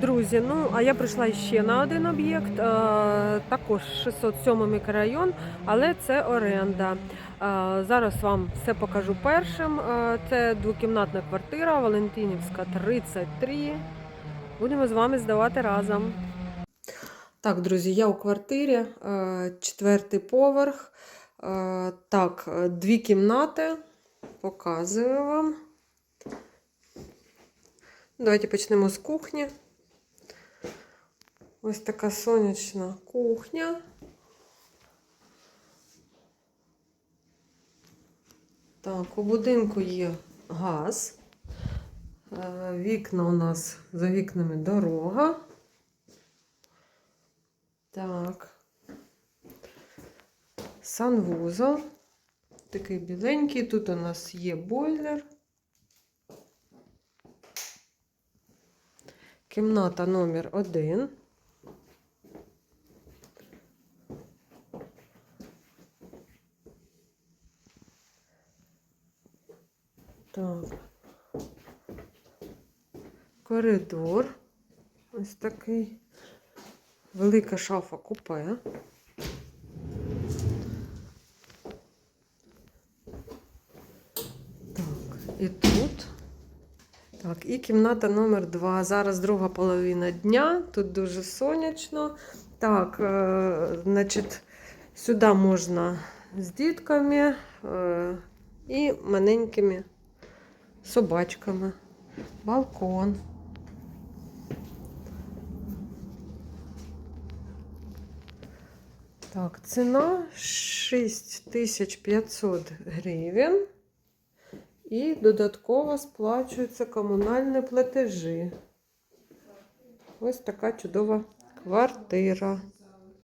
Друзі, ну а я прийшла ще на один об'єкт, е, також 607 мікрорайон, але це оренда. Е, Зараз вам все покажу першим. Е, Це двокімнатна квартира Валентинівська 33. Будемо з вами здавати разом. Так, друзі, я у квартирі, четвертий поверх. Так, дві кімнати. Показую вам. Давайте почнемо з кухні. Ось така сонячна кухня. Так, у будинку є газ. Е, Вікна у нас за вікнами дорога. Так. Санвузол. Такий біленький. Тут у нас є бойлер. Кімната номер один. Так. Коридор. Ось такий. Велика шафа купе. Так, і тут. Так, і кімната номер 2. Зараз друга половина дня. Тут дуже сонячно. Так, е, значить, сюди можна з дітками е, і маленькими собачками. Балкон. Так, ціна 6500 гривень. І додатково сплачуються комунальні платежі. Ось така чудова квартира.